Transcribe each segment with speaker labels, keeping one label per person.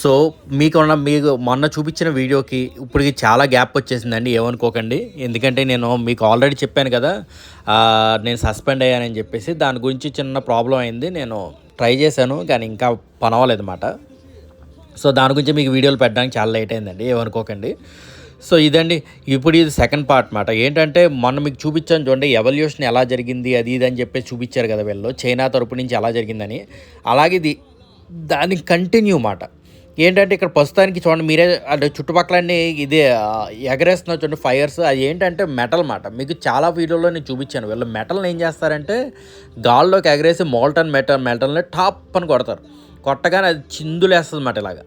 Speaker 1: So మీకు మీకు మొన్న చూపించిన వీడియోకి ఇప్పటికి చాలా గ్యాప్ వచ్చేసిందండి ఏమనుకోకండి. ఎందుకంటే నేను మీకు ఆల్రెడీ చెప్పాను కదా నేను సస్పెండ్ అయ్యానని చెప్పేసి దాని గురించి చిన్న ప్రాబ్లం అయింది నేను ట్రై చేశాను కానీ ఇంకా పనవలేదు సో దాని గురించి మీకు వీడియోలు పెట్టడానికి చాలా లేట్ అయిందండి ఏమనుకోకండి. సో ఇదండి ఇప్పుడు ఇది సెకండ్ పార్ట్ మాట ఏంటంటే మొన్న మీకు చూపించాను చూడండి ఎవల్యూషన్ ఎలా జరిగింది అది ఇది అని చెప్పేసి చూపించారు కదా వీళ్ళు చైనా తరపు నుంచి ఎలా జరిగిందని. అలాగే ఇది దాని కంటిన్యూ మాట ఏంటంటే ఇక్కడ ప్రస్తుతానికి చూడండి మీరే అంటే చుట్టుపక్కలన్నీ ఇదే ఎగరేస్తున్న చూడండి ఫైర్స్ అది ఏంటంటే మెటల్ మాట. మీకు చాలా వీడియోలో నేను చూపించాను. వీళ్ళు మెటల్ని ఏం చేస్తారంటే గాల్లోకి ఎగరేసి మోల్టన్ మెటల్ మెటల్ని టాప్ అని కొడతారు. కొట్టగానే అది చిందులేస్తుంది అన్నమాట ఇలాగా.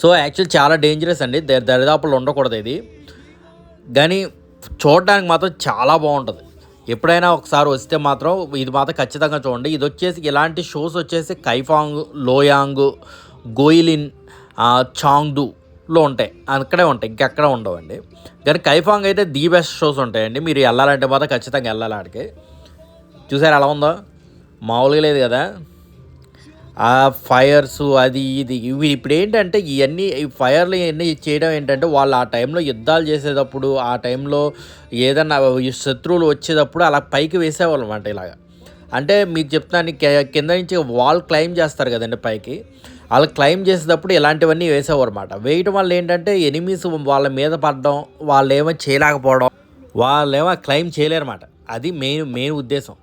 Speaker 1: సో యాక్చువల్ చాలా డేంజరస్ అండి. దరిదాపులు ఉండకూడదు ఇది. కానీ చూడడానికి మాత్రం చాలా బాగుంటుంది. ఎప్పుడైనా ఒకసారి వస్తే మాత్రం ఇది మాత్రం ఖచ్చితంగా చూడండి. ఇది వచ్చేసి ఇలాంటి షోస్ వచ్చేసి కైఫాంగ్ లోయాంగ్ గోయిలిన్ ఆ, చాంగ్డులో ఉంటాయి. అక్కడే ఉంటాయి. ఇంకెక్కడ ఉండవండి. కానీ కైఫాంగ్ అయితే ది బెస్ట్ షోస్ ఉంటాయండి. మీరు వెళ్ళాలంటే మాత్రం ఖచ్చితంగా వెళ్ళాలి ఆడికి. చూసారు ఎలా ఉందో? మామూలుగా లేదు కదా. ఆ ఫైర్స్ అది ఇది ఇవి ఇప్పుడు ఏంటంటే ఇవన్నీ ఈ ఫైర్లు ఇవన్నీ చేయడం ఏంటంటే వాళ్ళు ఆ టైంలో యుద్ధాలు చేసేటప్పుడు ఆ టైంలో ఏదన్నా ఈ శత్రువులు వచ్చేటప్పుడు అలా పైకి వేసేవాళ్ళు అనమాట ఇలాగా. అంటే మీకు చెప్తాను కింద నుంచి వాల్ క్లైమ్ చేస్తారు కదండి పైకి. వాళ్ళు క్లైమ్ చేసేటప్పుడు ఇలాంటివన్నీ వేసేవారు వేయటం వల్ల ఏంటంటే ఎనిమీస్ వాళ్ళ మీద పడడం వాళ్ళు ఏమో చేయలేకపోవడం వాళ్ళేమో క్లైమ్ చేయలేరన్నమాట అది మెయిన్ మెయిన్ ఉద్దేశం.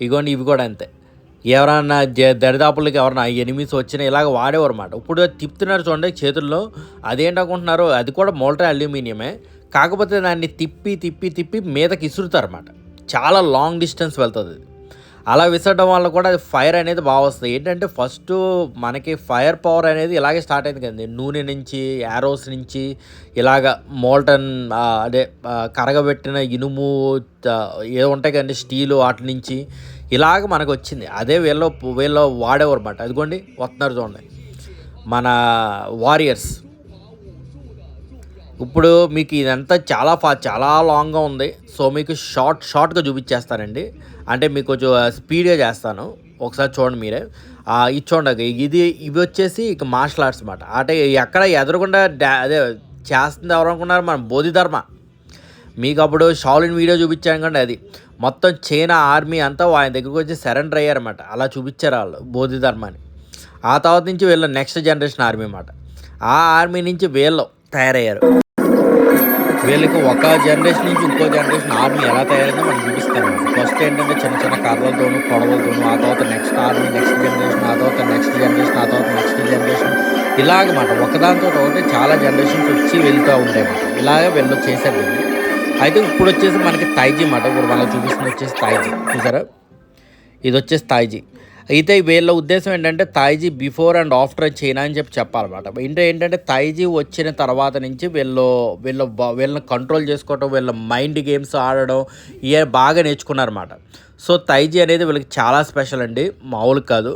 Speaker 1: ఇగోండి ఇవి కూడా అంతే. ఎవరన్నా జ- దరిదాపులకి ఎవరన్నా ఎనిమిస్ వచ్చినా ఇలాగ వాడేవారు అనమాట ఇప్పుడు తిప్పుతున్నారు చూడండి చేతుల్లో అదేంటనుకుంటున్నారు అది కూడా మోల్టర్ అల్యూమినియమే. కాకపోతే దాన్ని తిప్పి తిప్పి తిప్పి మీదకి ఇసురుతారన్నమాట చాలా లాంగ్ డిస్టెన్స్ వెళ్తుంది అది. అలా విసరడం వల్ల కూడా అది ఫైర్ అనేది బాగా వస్తుంది. ఏంటంటే ఫస్ట్ మనకి ఫైర్ పవర్ అనేది ఇలాగే స్టార్ట్ అయింది కదండి. నూనె నుంచి యారోస్ నుంచి ఇలాగ మోల్టన్ అదే కరగబెట్టిన ఇనుము ఏదో ఉంటాయి కదండి స్టీలు వాటి నుంచి ఇలాగ మనకు వచ్చింది. అదే వీళ్ళు వీళ్ళు వాడేవారు అనమాట అదిగోండి వస్తున్నారు చూడండి. మన వారియర్స్ ఇప్పుడు మీకు ఇదంతా చాలా ఫా చాలా లాంగ్గా ఉంది. సో మీకు షార్ట్ షార్ట్గా చూపించేస్తానండి. అంటే మీకు కొంచెం స్పీడ్గా చేస్తాను. ఒకసారి చూడండి మీరే. ఇది చూడండి ఇది ఇవి వచ్చేసి ఇక మార్షల్ ఆర్ట్స్ అనమాట అంటే ఎక్కడ ఎదురకుండా డా అదే చేస్తుంది ఎవరు అనుకున్నారు మన? బోధిధర్మ. మీకు అప్పుడు షాలిన్ వీడియో చూపించాను కండి అది. మొత్తం చైనా ఆర్మీ అంతా ఆయన దగ్గరికి వచ్చి సరెండర్ అయ్యారన్నమాట. అలా చూపించారు వాళ్ళు బోధిధర్మాన్ని. ఆ తర్వాత నుంచి వీళ్ళ నెక్స్ట్ జనరేషన్ ఆర్మీ అన్నమాట ఆ ఆర్మీ నుంచి వీళ్ళు తయారయ్యారు. వీళ్ళకి ఒక జనరేషన్ నుంచి ఇంకో జనరేషన్ ఆర్మీ ఎలా తయారైందో మనం చూపిస్తాను. ఫస్ట్ ఏంటంటే చిన్న చిన్న కర్రలతోనూ పొడవలతోనూ ఆ తర్వాత నెక్స్ట్ ఆర్మీ నెక్స్ట్ జనరేషన్ ఆ తర్వాత నెక్స్ట్ జనరేషన్ ఆ తర్వాత నెక్స్ట్ జనరేషన్ ఇలాగమాట ఒకదానితో ఒకటి చాలా జనరేషన్స్ వచ్చి వెళ్తూ ఉంటాయి ఇలాగే వీళ్ళు చేశారు అయితే ఇప్పుడు వచ్చేసి మనకి తైజీ మాట ఇప్పుడు మనకు చూపిస్తుంది వచ్చేసి తాయిజీ చూసారా ఇది వచ్చేసి తాయిజీ అయితే వీళ్ళ ఉద్దేశం ఏంటంటే తాయిజీ బిఫోర్ అండ్ ఆఫ్టర్ చైనా అని చెప్పి చెప్పాలన్నమాట. అంటే ఏంటంటే తాయిజీ వచ్చిన తర్వాత నుంచి వీళ్ళు వీళ్ళ వీళ్ళని కంట్రోల్ చేసుకోవడం వీళ్ళ మైండ్ గేమ్స్ ఆడడం ఇవే బాగా నేర్చుకున్నారన్నమాట. సో తైజీ అనేది వీళ్ళకి చాలా స్పెషల్ అండి. మామూలు కాదు.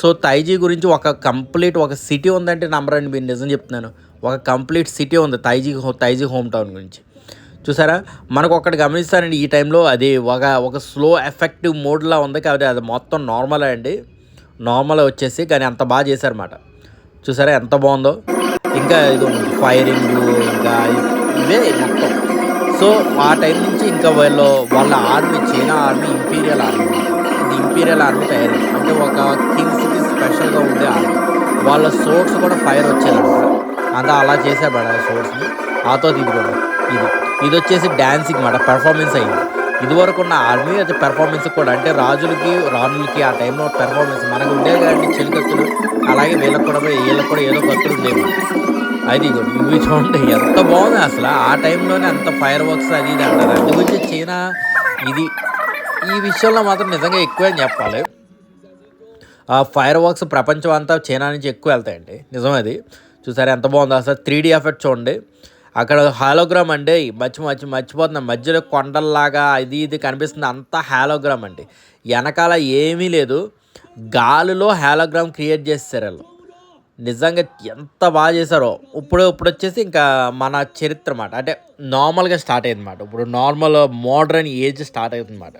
Speaker 1: సో తైజీ గురించి ఒక కంప్లీట్ ఒక సిటీ ఉందంటే నమ్మరండి మీరు నిజం చెప్తున్నాను. ఒక కంప్లీట్ సిటీ ఉంది తైజీ తైజీ హోమ్ టౌన్ గురించి. చూసారా? మనకు ఒక్కటి గమనిస్తారండి ఈ టైంలో అది ఒక ఒక స్లో ఎఫెక్టివ్ మోడ్లా ఉంది కాబట్టి అది మొత్తం నార్మల్ అండి. నార్మల్ వచ్చేసి కానీ అంత బాగా చేశారన్నమాట. చూసారా ఎంత బాగుందో? ఇంకా ఇది ఫైరింగ్ ఇంకా ఇవే మొత్తం. సో ఆ టైం నుంచి ఇంకా వీళ్ళు వాళ్ళ army China army imperial army ఇది ఇంపీరియల్ ఆర్మీ తయారైంది అంటే ఒక కింగ్స్కి స్పెషల్గా ఉండే ఆర్మీ వాళ్ళ సోర్స్ కూడా ఫైర్ వచ్చేదన్నమాట అంతా అలా చేసే మేడం ఆ సోర్స్ని ఆ తర్వాత ఇది కూడా ఇది. ఇది వచ్చేసి డ్యాన్సింగ్ మాట పెర్ఫార్మెన్స్ అయింది. ఇదివరకు ఉన్న ఆర్మీ అది పెర్ఫార్మెన్స్ కూడా అంటే రాజులకి రాణులకి ఆ టైంలో పెర్ఫార్మెన్స్ మనకు ఉండేది కదండి చెలికత్తులు. అలాగే వీళ్ళకి కూడా వీళ్ళకి కూడా ఏదో కత్తులు ఉండేవి. అది ఇవి చూడండి ఎంత బాగుంది అసలు. ఆ టైంలోనే అంత ఫైర్ వర్క్స్ అది ఇది అంటారు. అందు గురించి చైనా ఇది ఈ విషయంలో మాత్రం నిజంగా ఎక్కువ అని చెప్పాలి. ఆ ఫైర్ వర్క్స్ ప్రపంచం అంతా చైనా నుంచి ఎక్కువ వెళ్తాయండి. నిజం అది. చూసారా ఎంత బాగుందో అసలు. త్రీ డీ ఎఫెక్ట్ చూడండి. అక్కడ హాలోగ్రామ్ అండి. మర్చి మర్చి మర్చిపోతున్నాం. మధ్యలో కొండల్లాగా ఇది ఇది కనిపిస్తుంది. అంతా హాలోగ్రామ్ అండి. వెనకాల ఏమీ లేదు. గాలిలో హాలోగ్రామ్ క్రియేట్ చేస్తారు వాళ్ళు. నిజంగా ఎంత బాగా చేశారో. ఇప్పుడు ఇప్పుడు వచ్చేసి ఇంకా మన చరిత్ర అన్నమాట. అంటే నార్మల్గా స్టార్ట్ అయింది ఇప్పుడు నార్మల్ మోడర్న్ ఏజ్ స్టార్ట్ అవుతుంది అనమాట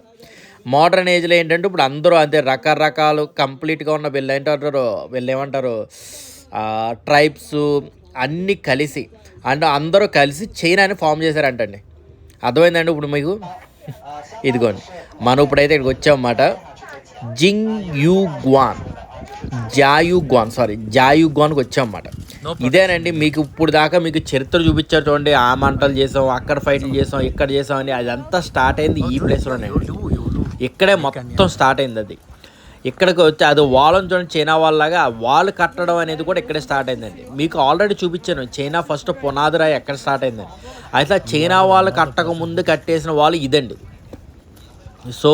Speaker 1: మోడర్న్ ఏజ్లో ఏంటంటే ఇప్పుడు అందరూ అంతే రకరకాలు కంప్లీట్గా ఉన్న వీళ్ళు ఏంటంటారు? వీళ్ళు ఏమంటారు? ట్రైబ్స్ అన్నీ కలిసి అండ్ అందరూ కలిసి చైనాని ఫామ్ చేశారంటండి. అర్థమైందండి ఇప్పుడు మీకు? ఇదిగోండి. మనం ఇప్పుడైతే ఇక్కడికి వచ్చామన్నమాట. జింగ్ యూ గ్వాన్ జాయు గ్వాన్ సారీ జాయు గ్వాన్కి వచ్చామన్నమాట ఇదేనండి మీకు ఇప్పుడు దాకా మీకు చరిత్ర చూపించారు చూడండి. ఆ మంటలు చేసాం అక్కడ ఫైట్లు చేసాం ఇక్కడ చేసాం అని అదంతా స్టార్ట్ అయింది ఈ ప్లేస్లోనే ఇక్కడే మొత్తం స్టార్ట్ అయింది అది. ఇక్కడికి వచ్చి అది వాళ్ళని చూడండి చైనా వాళ్ళలాగా వాల్ కట్టడం అనేది కూడా ఇక్కడే స్టార్ట్ అయిందండి. మీకు ఆల్రెడీ చూపించాను చైనా ఫస్ట్ పునాదిరా ఎక్కడ స్టార్ట్ అయిందండి అయితే ఆ చైనా వాళ్ళు కట్టక ముందు కట్టేసిన వాళ్ళు ఇదండి. సో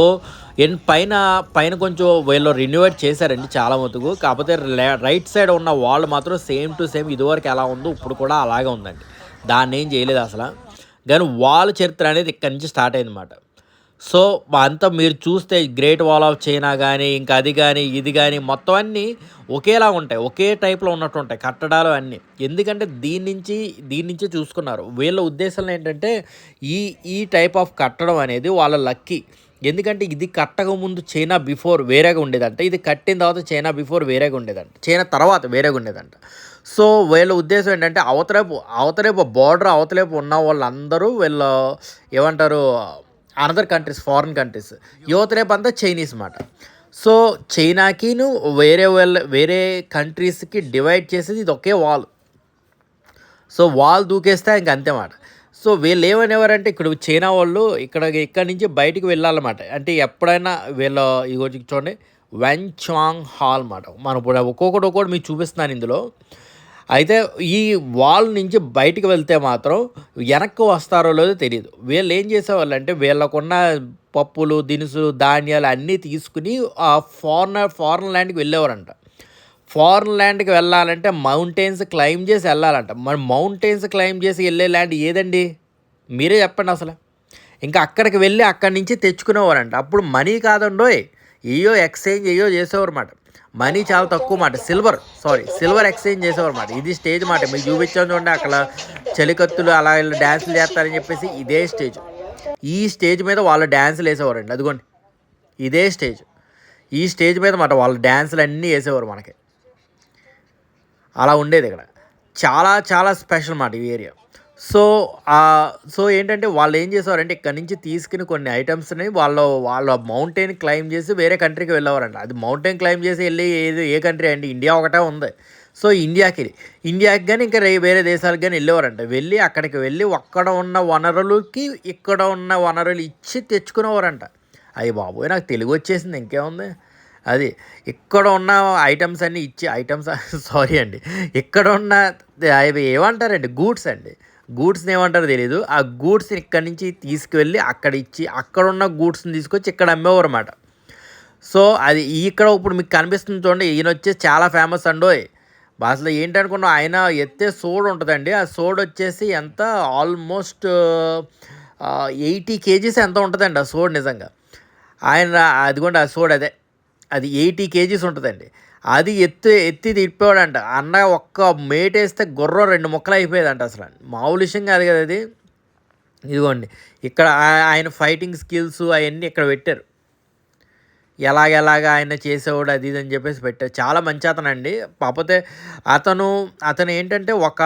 Speaker 1: ఎన్ పైన పైన కొంచెం వీళ్ళు రెన్యూవేట్ చేశారండి చాలా మటుకు. కాకపోతే రైట్ సైడ్ ఉన్న వాల్ మాత్రం సేమ్ టు సేమ్ ఇదివరకు ఎలా ఉందో ఇప్పుడు కూడా అలాగే ఉందండి. దాన్ని ఏం చేయలేదు అసలు. కానీ వాల్ చరిత్ర అనేది ఇక్కడి నుంచి స్టార్ట్ అయిందన్నమాట. సో అంతా మీరు చూస్తే గ్రేట్ వాల్ ఆఫ్ చైనా కానీ ఇంకా అది కానీ ఇది కానీ మొత్తం అన్నీ ఒకేలా ఉంటాయి. ఒకే టైప్లో ఉన్నట్టు ఉంటాయి. కట్టడాలు అన్నీ. ఎందుకంటే దీని నుంచి దీని నుంచి చూసుకున్నారు. వీళ్ళ ఉద్దేశం ఏంటంటే ఈ ఈ టైప్ ఆఫ్ కట్టడం అనేది వాళ్ళ లక్కీ. ఎందుకంటే ఇది కట్టకముందు చైనా బిఫోర్ వేరేగా ఉండేదంట. ఇది కట్టిన తర్వాత చైనా బిఫోర్ వేరేగా ఉండేదంట. చైనా తర్వాత వేరేగా ఉండేదంట. సో వీళ్ళ ఉద్దేశం ఏంటంటే అవతలేపు అవతలేపు బార్డర్ అవతలేపు ఉన్న వాళ్ళందరూ వీళ్ళ ఏమంటారు అనదర్ కంట్రీస్ ఫారిన్ కంట్రీస్ యువతలేపు అంతా చైనీస్ మాట. సో చైనాకిను వేరే వాళ్ళ వేరే కంట్రీస్కి డివైడ్ చేసేది ఇది ఒకే వాల్ సో వాల్ దూకేస్తే ఇంక అంతేమాట సో వీళ్ళు ఏమనేవారంటే ఇక్కడ చైనా వాళ్ళు ఇక్కడ ఇక్కడ నుంచి బయటికి వెళ్ళాలన్నమాట. అంటే ఎప్పుడైనా వీళ్ళ ఇగో చూడండి వెంచాంగ్ హాల్ అన్నమాట మనం ఇప్పుడు ఒక్కొక్కటి ఒక్కొక్కటి మీకు చూపిస్తున్నాను ఇందులో. అయితే ఈ వాల్ నుంచి బయటికి వెళ్తే మాత్రం వెనక్కి వస్తారో లేదో తెలియదు వీళ్ళు ఏం చేసేవాళ్ళు అంటే వీళ్ళకున్న పప్పులు దినుసులు ధాన్యాలు అన్నీ తీసుకుని ఆ ఫారినర్ ఫారిన్ ల్యాండ్కి వెళ్ళేవారంట. ఫారిన్ ల్యాండ్కి వెళ్ళాలంటే మౌంటైన్స్ క్లైమ్ చేసి వెళ్ళాలంట. మరి మౌంటైన్స్ క్లైమ్ చేసి వెళ్ళే ల్యాండ్ ఏదండి? మీరే చెప్పండి అసలు. ఇంకా అక్కడికి వెళ్ళి అక్కడి నుంచి తెచ్చుకునేవారంట. అప్పుడు మనీ కాదండోయ్. ఏయో ఎక్స్చేంజ్ ఏయో చేసేవారు అన్నమాట మనీ చాలా తక్కువ మాట. సిల్వర్ సారీ సిల్వర్ ఎక్స్చేంజ్ చేసేవారు మాట. ఇది స్టేజ్ మాట. మీకు చూపించాను చూడండి అక్కడ చలికత్తులు అలా వీళ్ళు డ్యాన్సులు చేస్తారని చెప్పేసి ఇదే స్టేజ్ ఈ స్టేజ్ మీద వాళ్ళు డ్యాన్సులు వేసేవారండి. అదిగోండి ఇదే స్టేజ్ ఈ స్టేజ్ మీద మాట వాళ్ళు డ్యాన్సులు అన్నీ వేసేవారు మనకి. అలా ఉండేది ఇక్కడ. చాలా చాలా స్పెషల్ మాట ఈ ఏరియా సో సో ఏంటంటే వాళ్ళు ఏం చేసేవారంటే ఇక్కడ నుంచి తీసుకుని కొన్ని ఐటమ్స్ని వాళ్ళు వాళ్ళ మౌంటైన్ క్లైమ్ చేసి వేరే కంట్రీకి వెళ్ళేవారంట. అది మౌంటైన్ క్లైమ్ చేసి వెళ్ళి ఏది ఏ కంట్రీ అండి? ఇండియా ఒకటే ఉంది. సో ఇండియాకి ఇండియాకి కానీ ఇంకా వేరే దేశాలకు కానీ వెళ్ళేవారంట. వెళ్ళి అక్కడికి వెళ్ళి అక్కడ ఉన్న వనరులకి ఇక్కడ ఉన్న వనరులు ఇచ్చి తెచ్చుకునేవారంట. అయ్యి బాబోయ్ నాకు తెలుగు వచ్చేసింది ఇంకేముంది? అది ఇక్కడ ఉన్న ఐటమ్స్ అన్నీ ఇచ్చి ఐటమ్స్ సారీ అండి. ఇక్కడ ఉన్న అవి ఏమంటారండి? గూడ్స్ అండి. గూడ్స్ని ఏమంటారో తెలియదు ఆ గూడ్స్ని ఇక్కడి నుంచి తీసుకువెళ్ళి అక్కడ ఇచ్చి అక్కడ ఉన్న గూడ్స్ని తీసుకొచ్చి ఇక్కడ అమ్మేవారు అన్నమాట సో అది ఇక్కడ ఇప్పుడు మీకు కనిపిస్తుంది చూడండి. ఈయన వచ్చేసి చాలా ఫేమస్ అండోయ్. అసలు ఏంటనుకున్నా ఆయన ఎత్తే సోడ్ ఉంటుందండి. ఆ సోడ్ వచ్చేసి ఎంత? ఆల్మోస్ట్ ఎయిటీ కేజీస్ ఎంత ఉంటుందండి ఆ సోడ్ నిజంగా. ఆయన అదిగోండి ఆ సోడ్ అదే. అది ఎయిటీ కేజీస్ ఉంటుందండి. అది ఎత్తి ఎత్తి తిప్పాడంట. అన్న ఒక్క మేటేస్తే గుర్రం రెండు ముక్కలు అయిపోయేదంట అసలు. మామూలు విషయం కాదు కదా అది. ఇదిగోండి. ఇక్కడ ఆయన ఫైటింగ్ స్కిల్స్ అవన్నీ ఇక్కడ పెట్టారు. ఎలాగెలాగ ఆయన చేసేవాడు అది ఇది అని చెప్పేసి పెట్టారు. చాలా మంచి అతను అండి కాకపోతే అతను అతను ఏంటంటే ఒక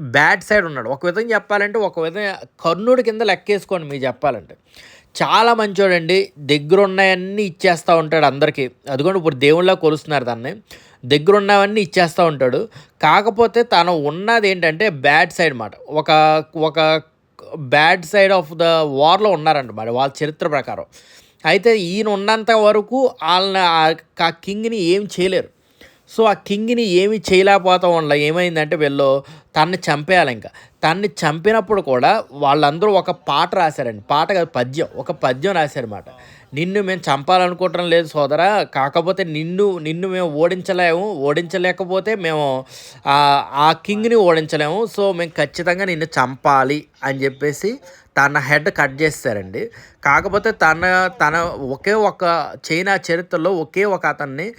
Speaker 1: బ్యాడ్ సైడ్ ఉన్నాడు. ఒక విధంగా చెప్పాలంటే ఒక విధంగా కర్ణుడి కింద లెక్కేసుకోండి మీరు చెప్పాలంటే. చాలా మంచోడండి. దగ్గర ఉన్నాయన్నీ ఇచ్చేస్తూ ఉంటాడు అందరికీ. అదిగోండి ఇప్పుడు దేవుళ్ళ కొలుస్తున్నారు దాన్ని. దగ్గర ఉన్నవన్నీ ఇచ్చేస్తూ ఉంటాడు. కాకపోతే తను ఉన్నది ఏంటంటే బ్యాడ్ సైడ్ మాట. ఒక ఒక బ్యాడ్ సైడ్ ఆఫ్ ద వార్లో ఉన్నారంట మరి వాళ్ళ చరిత్ర ప్రకారం. అయితే ఈయన ఉన్నంత వరకు వాళ్ళని ఆ కింగ్ని ఏం చేయలేరు. సో ఆ కింగ్ని ఏమి చేయలేకపోతాం వల్ల ఏమైందంటే వీళ్ళు తన్ని చంపేయాలి ఇంకా. తన్ని చంపినప్పుడు కూడా వాళ్ళందరూ ఒక పాట రాశారండి. పాట కాదు పద్యం. ఒక పద్యం రాశారన్నమాట. నిన్ను మేము చంపాలనుకోవటం లేదు సోదరా. కాకపోతే నిన్ను నిన్ను మేము ఓడించలేము. ఓడించలేకపోతే మేము ఆ- కింగ్ని ఓడించలేము. సో మేము ఖచ్చితంగా నిన్ను చంపాలి అని చెప్పేసి తన హెడ్ కట్ చేస్తారండి. కాకపోతే తన తన ఒకే ఒక చైనా చరిత్రలో ఒకే ఒక అతన్ని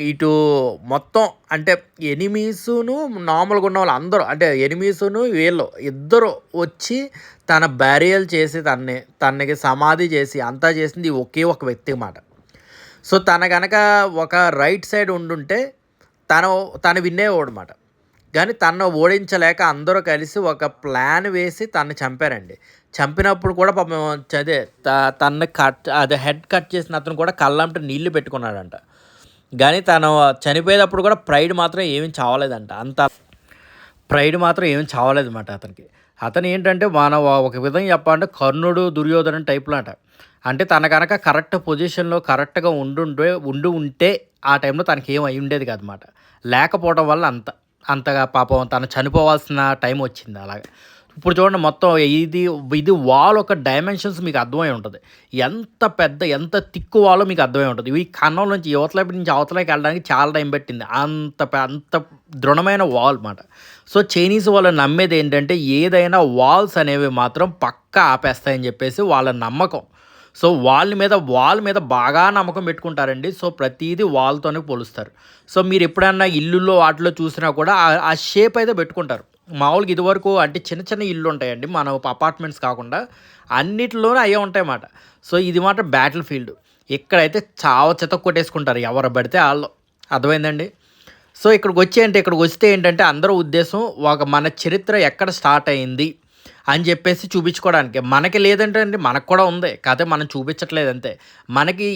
Speaker 1: ఇటు మొత్తం అంటే ఎనిమీసును నార్మల్గా ఉన్న వాళ్ళు అందరూ అంటే ఎనిమీసును వీళ్ళు ఇద్దరు వచ్చి తన బ్యారియల్ చేసి తన్ని తనకి సమాధి చేసి అంతా చేసింది ఒకే ఒక వ్యక్తి మాట. సో తన కనుక ఒక రైట్ సైడ్ ఉండుంటే తను తను విన్నేవాడు ఓడమాట కానీ తను ఓడించలేక అందరూ కలిసి ఒక ప్లాన్ వేసి తను చంపారండి. చంపినప్పుడు కూడా పాపం అదే త- కట్ అదే హెడ్ కట్ చేసిన అతను కూడా కళ్ళంట నీళ్ళు పెట్టుకున్నాడంట. కానీ తను చనిపోయేటప్పుడు కూడా ప్రైడ్ మాత్రం ఏమీ చావలేదంట. అంత ప్రైడ్ మాత్రం ఏమీ చావలేదు అనమాట అతనికి. అతను ఏంటంటే మన ఒక విధంగా చెప్పాలంటే కర్ణుడు దుర్యోధన టైప్లో అంట అంటే తన కనుక కరెక్ట్ పొజిషన్లో కరెక్ట్గా ఉండుంటే ఉండి ఉంటే ఆ టైంలో తనకి ఏం అయి ఉండేది కాదన్నమాట. లేకపోవడం వల్ల అంత అంతగా పాపం తను చనిపోవాల్సిన టైం వచ్చింది అలాగే. ఇప్పుడు చూడండి మొత్తం ఇది ఇది వాల్ ఒక డైమెన్షన్స్ మీకు అర్థమై ఉంటుంది. ఎంత పెద్ద ఎంత తిక్కు వాలో మీకు అర్థమై ఉంటుంది. ఈ కన్నం నుంచి యువతలైపు నుంచి అవతలకి వెళ్ళడానికి చాలా టైం పెట్టింది. అంత అంత దృఢమైన వాల్ అన్నమాట సో చైనీస్ వాళ్ళు నమ్మేది ఏంటంటే ఏదైనా వాల్స్ అనేవి మాత్రం పక్కా ఆపేస్తాయని చెప్పేసి వాళ్ళ నమ్మకం. సో వాళ్ళ మీద వాల్ మీద బాగా నమ్మకం పెట్టుకుంటారండి. సో ప్రతిదీ వాళ్ళతోనే పోలుస్తారు. సో మీరు ఎప్పుడన్నా ఇల్లుల్లో వాటిలో చూసినా కూడా ఆ- షేప్ అయితే పెట్టుకుంటారు. మామూలుగా ఇదివరకు అంటే చిన్న చిన్న ఇల్లు ఉంటాయండి. మన అపార్ట్మెంట్స్ కాకుండా అన్నిటిలోనూ అయ్యే ఉంటాయన్నమాట. సో ఇది మాట బ్యాటిల్ ఫీల్డ్ ఇక్కడైతే చావ చెత్త కొట్టేసుకుంటారు. ఎవరు పడితే వాళ్ళు. అర్థమైందండి? సో ఇక్కడికి వచ్చి అంటే ఇక్కడికి వస్తే ఏంటంటే అందరూ ఉద్దేశం ఒక మన చరిత్ర ఎక్కడ స్టార్ట్ అయింది? అని చెప్పేసి చూపించుకోవడానికి. మనకి లేదంటే అండి మనకు కూడా ఉంది. కాకపోతే మనం చూపించట్లేదు అంతే. మనకి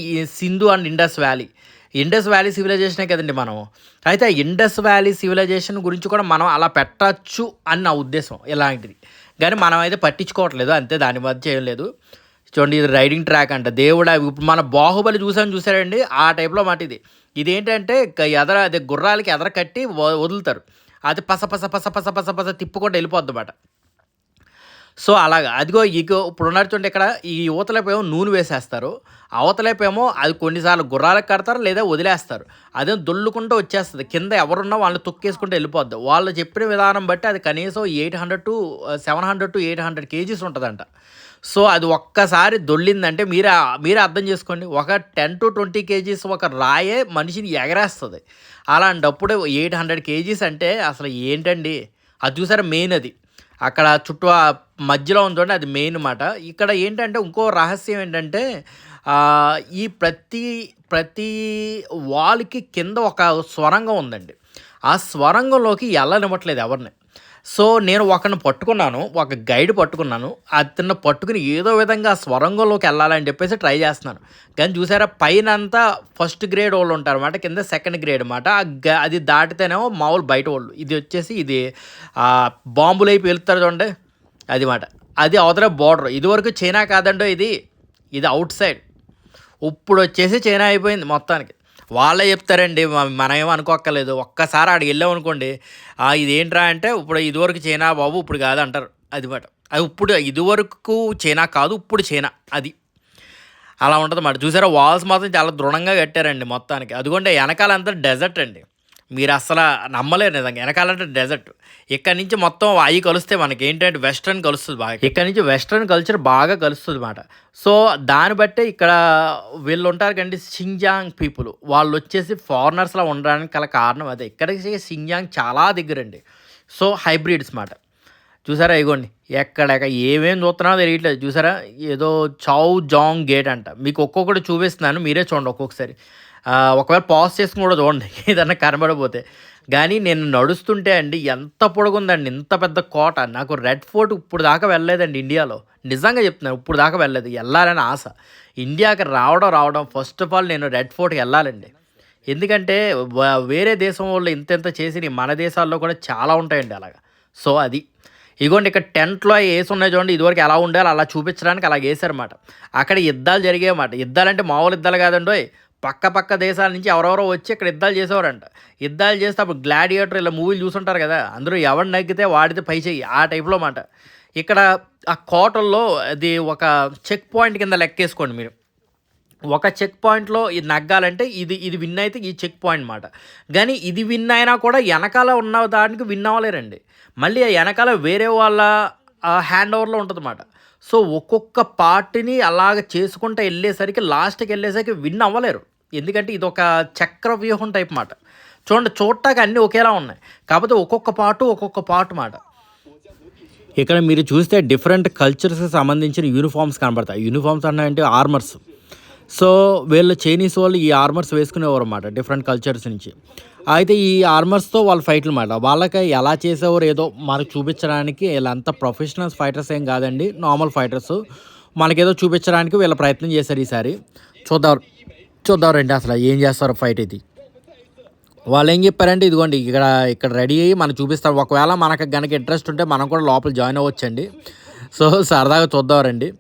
Speaker 1: Sindhu and Indus valley. Indus valley సివిలైజేషనే కదండి మనం. అయితే ఆ ఇండస్ వ్యాలీ సివిలైజేషన్ గురించి కూడా మనం అలా పెట్టచ్చు అని నా ఉద్దేశం ఇలాంటిది. కానీ మనం అయితే పట్టించుకోవట్లేదు. అంతే దాని మధ్య చేయలేదు చూడండి ఇది రైడింగ్ ట్రాక్ అంట. దేవుడా ఇప్పుడు మన బాహుబలి చూసాను చూసారండి? ఆ టైప్లో మాట ఇది. ఇదేంటంటే ఎదర అదే గుర్రాలకి ఎదర కట్టి వదులుతారు. అది పస పస పస పస పస పస తిప్పుకుంటూ వెళ్ళిపోద్ది అన్నమాట. సో అలాగా. అదిగో ఇగో ఇప్పుడు ఉన్నారు ఇక్కడ ఈ యువతలపేమో నూనె వేసేస్తారు. అవతలేపేమో అది కొన్నిసార్లు గుర్రాలకు కడతారు లేదా వదిలేస్తారు. అదే దొల్లుకుంటూ వచ్చేస్తుంది. కింద ఎవరున్నా వాళ్ళని తొక్కేసుకుంటూ వెళ్ళిపోద్ది. వాళ్ళు చెప్పిన విధానం బట్టి అది కనీసం eight hundred to seven hundred to eight hundred kgs ఉంటుందంట. సో అది ఒక్కసారి దొల్లిందంటే మీరే మీరే అర్థం చేసుకోండి. ఒక టెన్ టు ట్వంటీ కేజీస్ ఒక రాయే మనిషిని ఎగరేస్తుంది. అలాంటప్పుడు ఎయిట్ హండ్రెడ్ కేజీస్ అంటే అసలు ఏంటండి? అది చూసారా మెయిన్ అది. అక్కడ చుట్టూ ఆ మధ్యలో ఉంది అది మెయిన్ మాట. ఇక్కడ ఏంటంటే ఇంకో రహస్యం ఏంటంటే ఈ ప్రతి ప్రతి వాల్కి కింద ఒక స్వరంగం ఉందండి. ఆ స్వరంగంలోకి వెళ్ళనివ్వట్లేదు ఎవరిని. సో నేను ఒకరిని పట్టుకున్నాను ఒక గైడ్ పట్టుకున్నాను. అతను పట్టుకుని ఏదో విధంగా స్వరంగంలోకి వెళ్ళాలని చెప్పేసి ట్రై చేస్తున్నాను. కానీ చూసారా పైన అంతా ఫస్ట్ గ్రేడ్ వాళ్ళు ఉంటారు అనమాట కింద సెకండ్ గ్రేడ్ అనమాట అది దాటితేనేమో మామూలు బయట వాళ్ళు. ఇది వచ్చేసి ఇది బాంబులు అయిపోయి వెళ్తారు చూడండి. అది మాట. అది అవతల బార్డర్ ఇదివరకు చైనా కాదండో ఇది. ఇది అవుట్ సైడ్ ఇప్పుడు వచ్చేసి చైనా అయిపోయింది మొత్తానికి. వాళ్ళే చెప్తారండి మ- అనుకోక్కర్లేదు. ఒక్కసారి ఆడికి వెళ్ళాం అనుకోండి ఇదేంట్రా అంటే ఇప్పుడు ఇదివరకు చైనా బాబు ఇప్పుడు కాదు అంటారు. అది మాట. అది ఇప్పుడు ఇదివరకు చైనా కాదు ఇప్పుడు చైనా. అది. అలా ఉంటుంది మాట. చూసారా వాల్స్ మాత్రం చాలా దృఢంగా కట్టారండి మొత్తానికి. అదిగోండి వెనకాలంతా డెజర్ట్ అండి. మీరు అసలు నమ్మలేరు నిజంగా. వెనకాలంటే డెజర్ట్ ఇక్కడ నుంచి మొత్తం అవి కలిస్తే మనకి ఏంటంటే వెస్ట్రన్ కలుస్తుంది బాగా ఇక్కడ. నుంచి వెస్ట్రన్ కల్చర్ బాగా కలుస్తుంది అన్నమాట. సో దాన్ని బట్టే ఇక్కడ వీళ్ళు ఉంటారు కండి సింజాంగ్ పీపుల్ వాళ్ళు వచ్చేసి ఫారినర్స్లా ఉండడానికి గల కారణం అదే. ఇక్కడికి సింజాంగ్ చాలా దగ్గరండి. సో హైబ్రిడ్స్ మాట చూసారా ఇగోండి. ఎక్కడ ఏమేం చూస్తున్నారో తెలియట్లేదు. చూసారా? ఏదో చౌ జాంగ్ గేట్ అంట. మీకు ఒక్కొక్కటి చూపిస్తున్నాను. మీరే చూడండి ఒక్కొక్కసారి. ఒకవేళ పాజ్ చేసుకుని కూడా చూడండి ఏదన్నా కనబడపోతే. కానీ నేను నడుస్తుంటే అండి ఎంత పొడుగుందండి ఇంత పెద్ద కోట. నాకు రెడ్ ఫోర్ట్ ఇప్పుడు దాకా వెళ్ళలేదండి ఇండియాలో. నిజంగా చెప్తున్నాను ఇప్పుడు దాకా వెళ్ళలేదు. వెళ్ళాలని ఆశ. ఇండియాకి రావడం రావడం ఫస్ట్ ఆఫ్ ఆల్ నేను రెడ్ ఫోర్ట్కి వెళ్ళాలండి. ఎందుకంటే వేరే దేశం వాళ్ళు ఇంత ఇంత చేసి మన దేశాల్లో కూడా చాలా ఉంటాయండి అలాగా. సో అది. ఇగోండి ఇక్కడ టెంట్లో వేసి ఉన్నాయి చూడండి ఇదివరకు ఎలా ఉండాలి అలా చూపించడానికి అలా వేసారన్నమాట అక్కడ యుద్ధాలు జరిగాయన్నమాట యుద్ధాలంటే మామూలు యుద్ధాలు కాదండి పక్క పక్క దేశాల నుంచి ఎవరెవరో వచ్చి ఇక్కడ యుద్ధాలు చేసేవారంట. యుద్ధాలు చేస్తే అప్పుడు గ్లాడియేటర్ ఇలా మూవీలు చూసుంటారు కదా అందరూ ఎవరు నగ్గితే వాడితే పై చెయ్యి ఆ టైప్లో మాట. ఇక్కడ ఆ కోటల్లో అది ఒక చెక్ పాయింట్ కింద లెక్కేసుకోండి మీరు. ఒక చెక్ పాయింట్లో ఇది నగ్గాలంటే ఇది ఇది విన్ అయితే ఈ చెక్ పాయింట్ మాట. కానీ ఇది విన్ అయినా కూడా వెనకాల ఉన్న దానికి విన్ అవ్వలేరండి. మళ్ళీ ఆ వెనకాల వేరే వాళ్ళ హ్యాండ్ ఓవర్లో ఉంటుంది మాట. సో ఒక్కొక్క పార్టీని అలాగ చేసుకుంటూ వెళ్ళేసరికి లాస్ట్కి వెళ్ళేసరికి విన్ అవ్వలేరు. ఎందుకంటే ఇది ఒక చక్ర వ్యూహం టైప్ మాట. చూడండి చూడటానికి అన్నీ ఒకేలా ఉన్నాయి. కాకపోతే ఒక్కొక్క పాటు ఒక్కొక్క పాటు మాట. ఇక్కడ మీరు చూస్తే డిఫరెంట్ కల్చర్స్కి సంబంధించిన యూనిఫామ్స్ కనబడతాయి. యూనిఫామ్స్ అన్నాయంటే ఆర్మర్స్. సో వీళ్ళు చైనీస్ వాళ్ళు ఈ ఆర్మర్స్ వేసుకునేవారు అన్నమాట డిఫరెంట్ కల్చర్స్ నుంచి. అయితే ఈ ఆర్మర్స్తో వాళ్ళ ఫైట్లు మాట. వాళ్ళకి ఎలా చేసేవారు ఏదో మనకు చూపించడానికి వీళ్ళంతా ప్రొఫెషనల్స్ ఫైటర్స్ ఏం కాదండి నార్మల్ ఫైటర్స్. మనకేదో చూపించడానికి వీళ్ళ ప్రయత్నం చేశారు ఈసారి. చూద్దాం. చూద్దాం రండి అసలు ఏం చేస్తారు ఫైట్ ఇది. వాళ్ళు ఏం చెప్పారంటే ఇదిగోండి ఇక్కడ ఇక్కడ రెడీ అయ్యి మనం చూపిస్తారు ఒకవేళ మనకు కనుక ఇంట్రెస్ట్ ఉంటే మనం కూడా లోపల జాయిన్ అవ్వచ్చండి. సో సరదాగా చూద్దాం రండి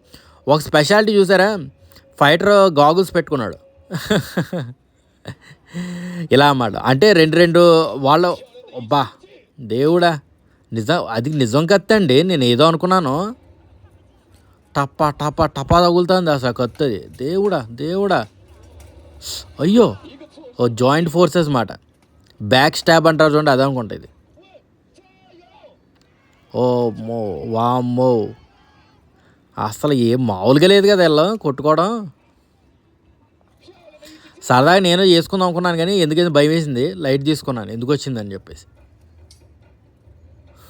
Speaker 1: ఒక స్పెషాలిటీ చూసారా? ఫైటర్ గాగుల్స్ పెట్టుకున్నాడు. ఇలా అన్నమాట. అంటే రెండు రెండు వాళ్ళు అబ్బా దేవుడా నిజం అది నిజం కత్తండి నేను ఏదో అనుకున్నాను. టపా టపా టపా తగులుతుంది అసలు కత్తది దేవుడా దేవుడా. అయ్యో ఓ జాయింట్ ఫోర్సెస్ మాట. బ్యాక్ స్టాబ్ అంటారు చూడండి అదే అనుకుంటా ఇది. ఓ మో వామ్మో. అసలు ఏం మామూలుగా లేదు కదా వెళ్ళం కొట్టుకోవడం. సరదాగా నేను చేసుకుందాం అనుకున్నాను కానీ ఎందుకైతే భయం వేసింది లైట్ తీసుకున్నాను ఎందుకు వచ్చిందని చెప్పేసి.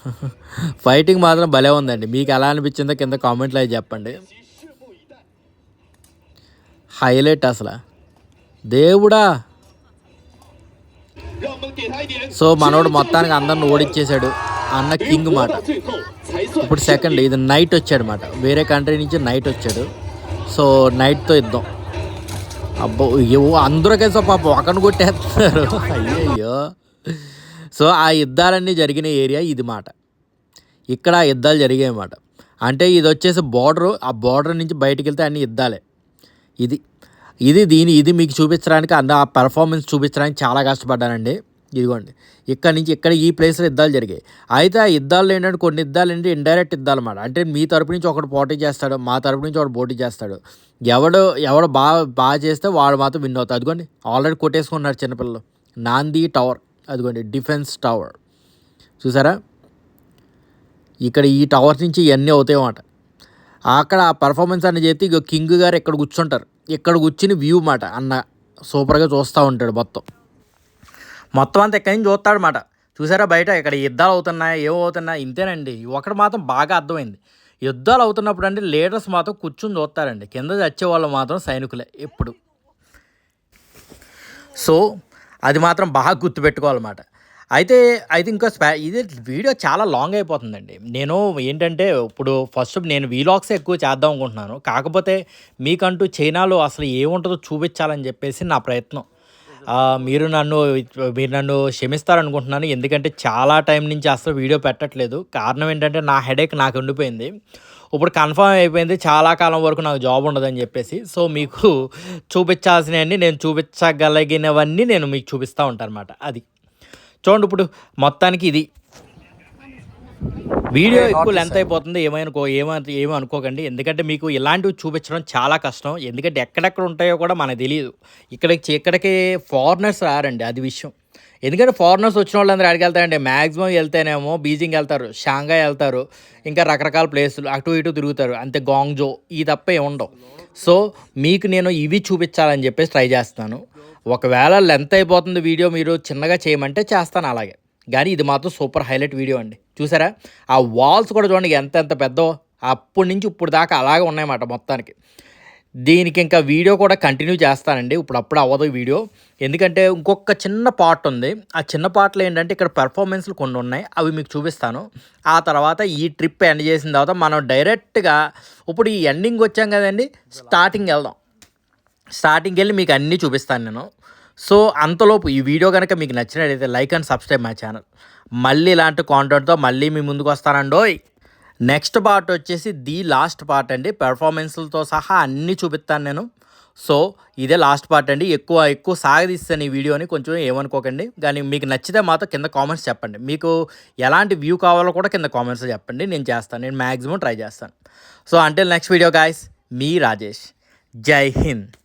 Speaker 1: ఫైటింగ్ మాత్రం భలే ఉందండి. మీకు ఎలా అనిపించిందో కింద కామెంట్లో అయితే చెప్పండి. హైలైట్ అసలు. దేవుడా. సో మనోడు మొత్తానికి అందరిని ఓడిచ్చేసాడు. అన్న కింగ్ మాట. ఇప్పుడు సెకండ్ ఇది నైట్ వచ్చాడు అనమాట వేరే కంట్రీ నుంచి నైట్ వచ్చాడు. సో నైట్తో ఇద్దాం అబ్బో ఏవో అందరూ కలిసి పాప ఒకరిని కొట్టేస్తున్నారు. అయ్యయ్యో. సో ఆ యుద్ధాలన్నీ జరిగిన ఏరియా ఇది మాట. ఇక్కడ ఆ యుద్ధాలు జరిగాయి అన్నమాట అంటే ఇది వచ్చేసి బార్డర్ ఆ బార్డర్ నుంచి బయటికి వెళ్తే అన్ని యుద్ధాలే. ఇది ఇది దీని ఇది మీకు చూపించడానికి అంద ఆ పెర్ఫార్మెన్స్ చూపించడానికి చాలా కష్టపడ్డానండి. ఇదిగోండి. ఇక్కడ నుంచి ఇక్కడ ఈ ప్లేస్లో యుద్ధాలు జరిగాయి. అయితే ఆ యుద్ధాలు ఏంటంటే కొన్ని యుద్ధాలు ఏంటి ఇండైరెక్ట్ యుద్ధాలు అన్నమాట. అంటే మీ తరపు నుంచి ఒకటి పోటీ చేస్తాడు మా తరపు నుంచి ఒకటి పోటీ చేస్తాడు. ఎవడు ఎవడు బాగా బాగా చేస్తే వాడు మాత్రం విన్ అవుతాడు. అదిగోండి. ఆల్రెడీ కొట్టేసుకున్నారు చిన్నపిల్లలు. నాంది టవర్. అదిగోండి డిఫెన్స్ టవర్. చూసారా? ఇక్కడ ఈ టవర్ నుంచి ఇవన్నీ అవుతాయి అన్నమాట. అక్కడ ఆ పర్ఫార్మెన్స్ అని చేస్తే ఇక కింగ్ గారు ఇక్కడ కూర్చుంటారు. ఇక్కడ కూర్చుని వ్యూ మాట. అన్న సూపర్గా చూస్తూ ఉంటాడు మొత్తం. మొత్తం అంతా ఎక్కడి నుంచి చూస్తాడనమాట చూసారా బయట ఇక్కడ యుద్ధాలు అవుతున్నాయి ఏవో అవుతున్నాయి? ఇంతేనండి. ఒకటి మాత్రం బాగా అర్థమైంది. యుద్ధాలు అవుతున్నప్పుడు అంటే లీడర్స్ మాత్రం కూర్చుని చూస్తారండి. కింద చచ్చే వాళ్ళు మాత్రం సైనికులే ఎప్పుడు. సో అది మాత్రం బాగా గుర్తుపెట్టుకోవాలన్నమాట. అయితే అయితే ఇంకా స్పా ఇది వీడియో చాలా లాంగ్ అయిపోతుందండి. నేను ఏంటంటే ఇప్పుడు ఫస్ట్ నేను వీలాగ్స్ ఎక్కువ చేద్దాం అనుకుంటున్నాను. కాకపోతే మీకంటూ చైనాలో అసలు ఏముంటుందో చూపించాలని చెప్పేసి నా ప్రయత్నం. మీరు నన్ను మీరు నన్ను క్షమిస్తారనుకుంటున్నాను. ఎందుకంటే చాలా టైం నుంచి అసలు వీడియో పెట్టట్లేదు. కారణం ఏంటంటే నా హెడేక్ నాకు ఉండిపోయింది. ఇప్పుడు కన్ఫర్మ్ అయిపోయింది. చాలా కాలం వరకు నాకు జాబ్ ఉండదని చెప్పేసి. సో మీకు చూపించాల్సినవన్నీ నేను చూపించగలిగినవన్నీ నేను మీకు చూపిస్తూ ఉంటాను అనమాట అది. చూడండి ఇప్పుడు మొత్తానికి ఇది. వీడియో ఎక్కువ లెంత్ అయిపోతుంది. ఏమనుకో ఏమని ఏమీ అనుకోకండి. ఎందుకంటే మీకు ఇలాంటివి చూపించడం చాలా కష్టం. ఎందుకంటే ఎక్కడెక్కడ ఉంటాయో కూడా మనకు తెలియదు ఇక్కడికి ఇక్కడికి ఫారినర్స్ రారండి అది విషయం. ఎందుకంటే ఫారినర్స్ వచ్చిన వాళ్ళందరూ ఎక్కడికి వెళ్తారండి. మ్యాక్సిమం వెళ్తేనేమో బీజింగ్ వెళ్తారు షాంఘాయ్ వెళ్తారు ఇంకా రకరకాల ప్లేసులు అటు ఇటు తిరుగుతారు. అంతే గాంగ్జో ఈ తప్ప ఏమి ఉండవు సో మీకు నేను ఇవి చూపించాలని చెప్పేసి ట్రై చేస్తాను ఒకవేళ లెంత్ అయిపోతుంది వీడియో మీరు చిన్నగా చేయమంటే చేస్తాను అలాగే. కానీ ఇది మాత్రం సూపర్ హైలైట్ వీడియో అండి. చూసారా? ఆ వాల్స్ కూడా చూడండి ఎంత ఎంత పెద్దో అప్పటి నుంచి ఇప్పుడు దాకా అలాగే ఉన్నాయన్నమాట మొత్తానికి. దీనికి ఇంకా వీడియో కూడా కంటిన్యూ చేస్తానండి. ఇప్పుడు అప్పుడు అవ్వదు వీడియో ఎందుకంటే ఇంకొక చిన్న పార్ట్ ఉంది. ఆ చిన్న పార్ట్లో ఏంటంటే ఇక్కడ పెర్ఫార్మెన్స్లు కొన్ని ఉన్నాయి. అవి మీకు చూపిస్తాను. ఆ తర్వాత ఈ ట్రిప్ ఎండ్ చేసిన తర్వాత మనం డైరెక్ట్గా ఇప్పుడు ఈ ఎండింగ్ వచ్చాం కదండి. స్టార్టింగ్ వెళ్దాం. స్టార్టింగ్కి వెళ్ళి మీకు అన్నీ చూపిస్తాను నేను. సో అంతలోపు ఈ వీడియో కనుక మీకు నచ్చినట్లయితే like and subscribe my channel. మళ్ళీ ఇలాంటి కాంటెంట్తో మళ్ళీ మీ ముందుకు వస్తానండోయ్. నెక్స్ట్ పార్ట్ వచ్చేసి ది లాస్ట్ పార్ట్ అండి. పెర్ఫార్మెన్స్లతో సహా అన్నీ చూపిస్తాను నేను. సో ఇదే లాస్ట్ పార్ట్ అండి. ఎక్కువ ఎక్కువ సాగదీస్తాను ఈ వీడియోని. కొంచెం ఏమనుకోకండి. కానీ మీకు నచ్చితే మాత్రం కింద కామెంట్స్ చెప్పండి. మీకు ఎలాంటి వ్యూ కావాలో కూడా కింద కామెంట్స్ చెప్పండి. నేను చేస్తాను. నేను మ్యాక్సిమం ట్రై చేస్తాను. సో అంటే నెక్స్ట్ వీడియో గాయస్ మీ రాజేష్. జై హింద్.